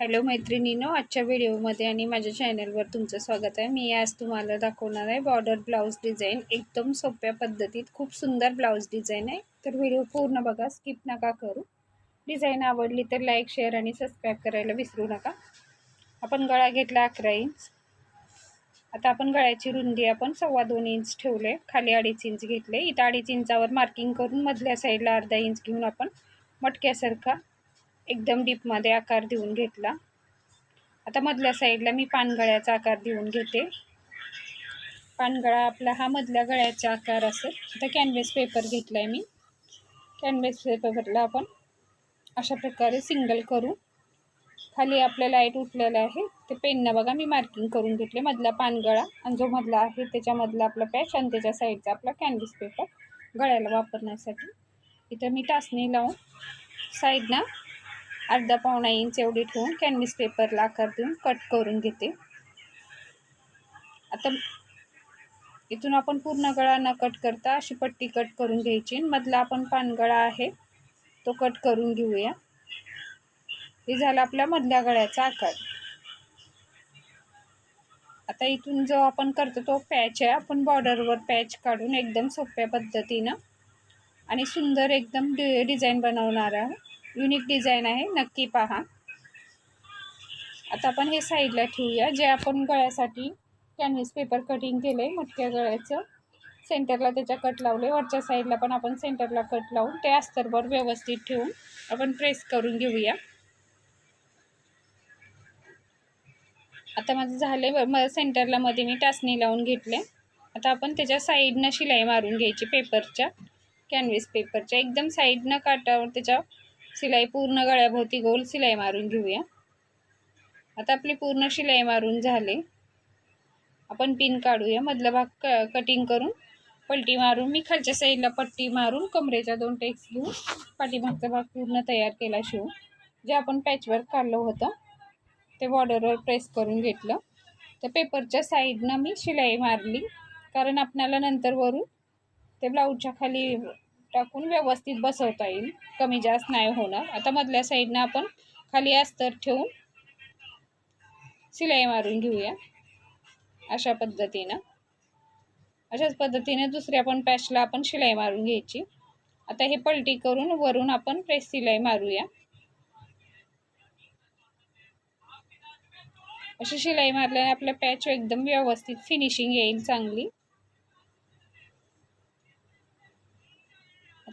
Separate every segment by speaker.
Speaker 1: Hello मैत्रिणीनो आजच्या व्हिडिओमध्ये आणि माझ्या चॅनलवर तुमचं स्वागत आहे. मी आज तुम्हाला दाखवणार आहे बॉर्डर ब्लाऊज डिझाईन. एकदम सोप्या पद्धतीत खूप सुंदर ब्लाऊज डिझाईन आहे. तर व्हिडिओ पूर्ण बघा स्किप नका करू. डिझाईन आवडली तर लाईक शेअर आणि सबस्क्राईब करायला विसरू नका. आपण गळा घेतला अकरा इंच. आता आपण गळ्याची रुंदी आपण सव्वा दोन इंच ठेवले. खाली अडीच इंच घेतले. इथं अडीच इंचावर मार्किंग करून मधल्या साईडला अर्धा इंच घेऊन आपण मटक्यासारखा एकदम डीपमध्ये आकार देऊन घेतला. आता मधल्या साईडला मी पानगळ्याचा आकार देऊन घेते. पानगळा आपला हा मधल्या गळ्याचा आकार असेल. आता कॅनव्हस पेपर घेतला आहे मी कॅनव्हस पेपरला आपण अशा प्रकारे सिंगल करू. खाली आपल्या लाइट उठलेलं आहे. ते पेननं बघा मी मार्किंग करून घेतले. मधला पानगळा आणि जो मधला आहे त्याच्यामधला आपला पॅच आणि त्याच्या साईडचा आपला कॅनव्हस पेपर गळ्याला वापरण्यासाठी. इथं मी टाचणी लावून साईडनं अर्धा पावणा इंच एवढी ठेवून कॅनव्हिस पेपरला आकार देऊन कट करून घेते. आता इथून आपण पूर्ण गळा न कट करता अशी पट्टी कट करून घ्यायची. मधला आपण पानगळा आहे तो कट करून घेऊया. हे झाला आपल्या मधल्या गळ्याचा आकार. आता इथून जो आपण करतो तो पॅच आहे. आपण बॉर्डरवर पॅच काढून एकदम सोप्या पद्धतीनं आणि सुंदर एकदम डि डिझाईन बनवणार आहे युनिक डिझाईन आहे नक्की पहा. आता आपण हे साईडला ठेवूया जे आपण गळ्यासाठी कॅनव्हस पेपर कटिंग केलं आहे मटक्या गळ्याचं. सेंटरला त्याच्या कट लावले वरच्या साईडला पण आपण सेंटरला कट लावून ते अस्तरवर व्यवस्थित ठेवून आपण प्रेस करून घेऊया. आता माझं झाले म सेंटरला मध्ये मी टाचणी लावून घेतले. आता आपण त्याच्या साईडनं शिलाई मारून घ्यायची पेपरच्या कॅनव्हस पेपरच्या एकदम साईडनं काटावर त्याच्या शिलाई पूर्ण गळ्याभोवती गोल शिलाई मारून घेऊया. आता आपली पूर्ण शिलाई मारून झाले. आपण पिन काढूया. मधला भाग क कटिंग करून पलटी मारून मी खालच्या साईडला पट्टी मारून कमरेच्या दोन टेक्स घेऊन पाठीमागचा भाग पूर्ण तयार केला शिवून. जे आपण पॅचवर्क काढलं होतं ते बॉर्डरवर प्रेस करून घेतलं. तर पेपरच्या साईडनं मी शिलाई मारली. कारण आपणाला नंतर वरून ते ब्लाऊजच्या खाली टाकून व्यवस्थित बसवता येईल. कमी जास्त नाही होणार. आता मधल्या साईडनं आपण खाली अस्तर ठेवून शिलाई मारून घेऊया. अशा पद्धतीनं. अशाच पद्धतीने दुसऱ्या पण पॅचला आपण शिलाई मारून घ्यायची. आता हे पलटी करून वरून आपण प्रेस शिलाई मारूया. अशी शिलाई मारल्याने आपल्या पॅच एकदम व्यवस्थित फिनिशिंग येईल चांगली.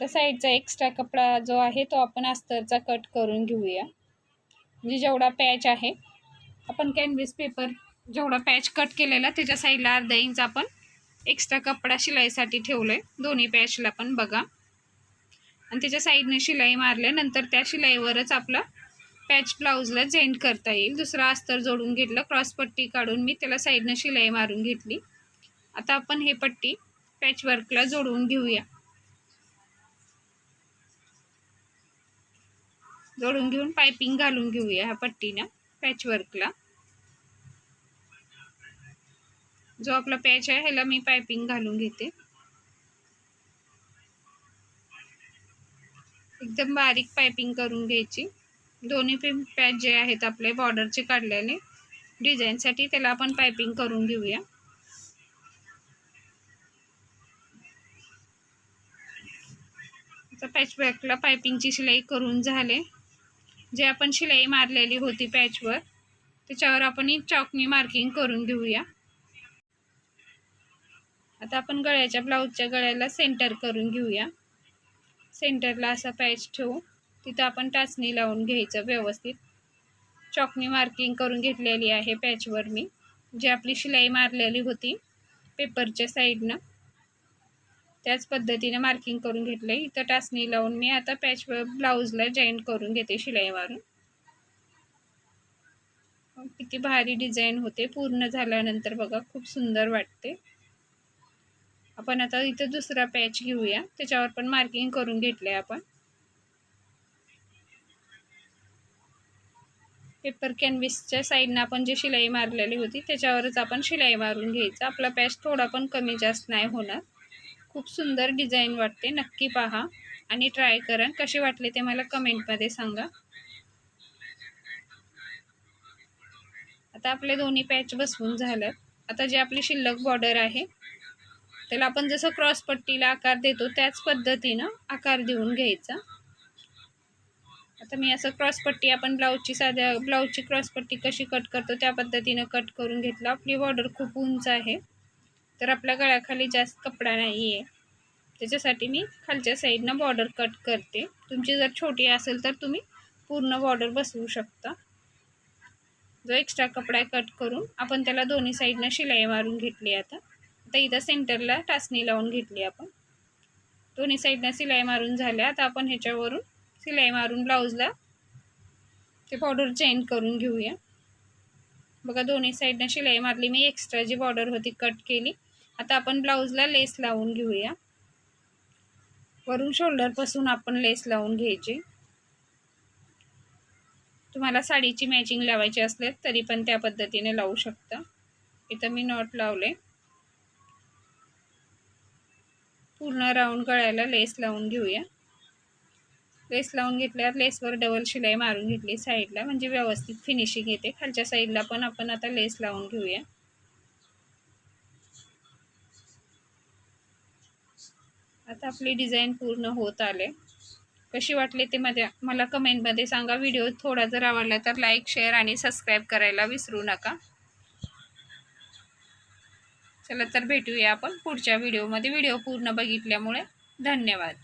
Speaker 1: आता साईडचा एक्स्ट्रा कपडा जो आहे तो आपण अस्तरचा कट करून घेऊया. म्हणजे जेवढा पॅच आहे आपण कॅनव्हिस पेपर जेवढा पॅच कट केलेला त्याच्या साईडला अर्धा इंच आपण एक्स्ट्रा कपडा शिलाईसाठी ठेवलं आहे दोन्ही पॅचला पण बघा. आणि त्याच्या साईडने शिलाई मारल्यानंतर त्या शिलाईवरच आपला पॅच ब्लाऊजला जेंट करता येईल. दुसरा अस्तर जोडून घेतलं क्रॉस पट्टी काढून मी त्याला साईडनं शिलाई मारून घेतली. आता आपण हे पट्टी पॅचवर्कला जोडून घेऊया. जोडून घेऊन पायपिंग घालून घेऊया ह्या पट्टीनं पॅचवर्कला जो आपला पॅच आहे ह्याला मी पायपिंग घालून घेते. एकदम बारीक पायपिंग करून घ्यायची. दोन्ही पण पॅच जे आहेत आपले बॉर्डरचे काढलेले डिझाईनसाठी त्याला आपण पायपिंग करून घेऊया. पॅचवर्कला पायपिंगची शिलाई करून झाले. जे आपण शिलाई मारलेली होती पॅचवर त्याच्यावर आपण ही चॉकनी मार्किंग करून घेऊया. आता आपण गळ्याच्या ब्लाऊजच्या गळ्याला सेंटर करून घेऊया. सेंटरला असा पॅच ठेवू तिथं आपण टाचणी लावून घ्यायचं व्यवस्थित. चॉकनी मार्किंग करून घेतलेली आहे पॅचवर मी. जी आपली शिलाई मारलेली होती पेपरच्या साईडनं त्याच पद्धतीने मार्किंग करून घेतलं आहे इथं टाचणी लावून मी आता पॅच ब्लाऊजला जॉईंट करून घेते शिलाई मारून किती भारी डिझाईन होते. पूर्ण झाल्यानंतर बघा खूप सुंदर वाटते. आपण आता इथं दुसरा पॅच घेऊया. त्याच्यावर पण मार्किंग करून घेतलंय आपण. पेपर कॅनव्हिसच्या साईडनं आपण जी शिलाई मारलेली होती त्याच्यावरच आपण शिलाई मारून घ्यायचं. आपला पॅच थोडा पण कमी जास्त नाही होणार. खूप सुंदर डिझाईन वाटते. नक्की पहा आणि ट्राय करा. कसे वाटले ते मला कमेंटमध्ये सांगा. आता आपले दोन्ही पॅच बसवून झाल्यात. आता जे आपली शिल्लक बॉर्डर आहे त्याला आपण जसं क्रॉस पट्टीला आकार देतो त्याच पद्धतीनं आकार देऊन घ्यायचा. आता मी असं क्रॉसपट्टी आपण ब्लाऊजची साध्या ब्लाऊजची क्रॉसपट्टी कशी कट करतो त्या पद्धतीनं कट करून घेतलं. आपली बॉर्डर खूप उंच आहे. तर आपल्या गळ्याखाली जास्त कपडा नाही आहे त्याच्यासाठी मी खालच्या साईडनं बॉर्डर कट करते. तुमची जर छोटी असेल तर तुम्ही पूर्ण बॉर्डर बसवू शकता. जो एक्स्ट्रा कपडा आहे कट करून आपण त्याला दोन्ही साईडनं शिलाई मारून घेतली आता. आता इथं सेंटरला टाचणी लावून घेतली आपण. दोन्ही साईडनं शिलाई मारून झाल्या. आता आपण ह्याच्यावरून शिलाई मारून ब्लाऊजला ते बॉर्डर चेंज करून घेऊया. बघा दोन्ही साईडनं शिलाई मारली. मी एक्स्ट्रा जी बॉर्डर होती कट केली आता आपण ब्लाऊजला लेस लावून घेऊया. वरून शोल्डरपासून आपण लेस लावून घ्यायची. तुम्हाला साडीची मॅचिंग लावायची असल्यास तरी पण त्या पद्धतीने लावू शकता. इथं मी नॉट लावले. पूर्ण राऊंड गळ्याला लेस लावून घेऊया. लेस लावून घेतल्यावर लेसवर डबल शिलाई मारून घेतली साईडला म्हणजे व्यवस्थित फिनिशिंग येते. खालच्या साईडला पण आपण आता लेस लावून घेऊया. आता आपली डिझाईन पूर्ण होत आले. कशी वाटली ते मध्ये मला कमेंटमध्ये सांगा. व्हिडिओ थोडा जर आवडला तर लाईक शेअर आणि सबस्क्राईब करायला विसरू नका. चला तर भेटूया आपण पुढच्या व्हिडिओमध्ये व्हिडिओ पूर्ण बघितल्यामुळे धन्यवाद.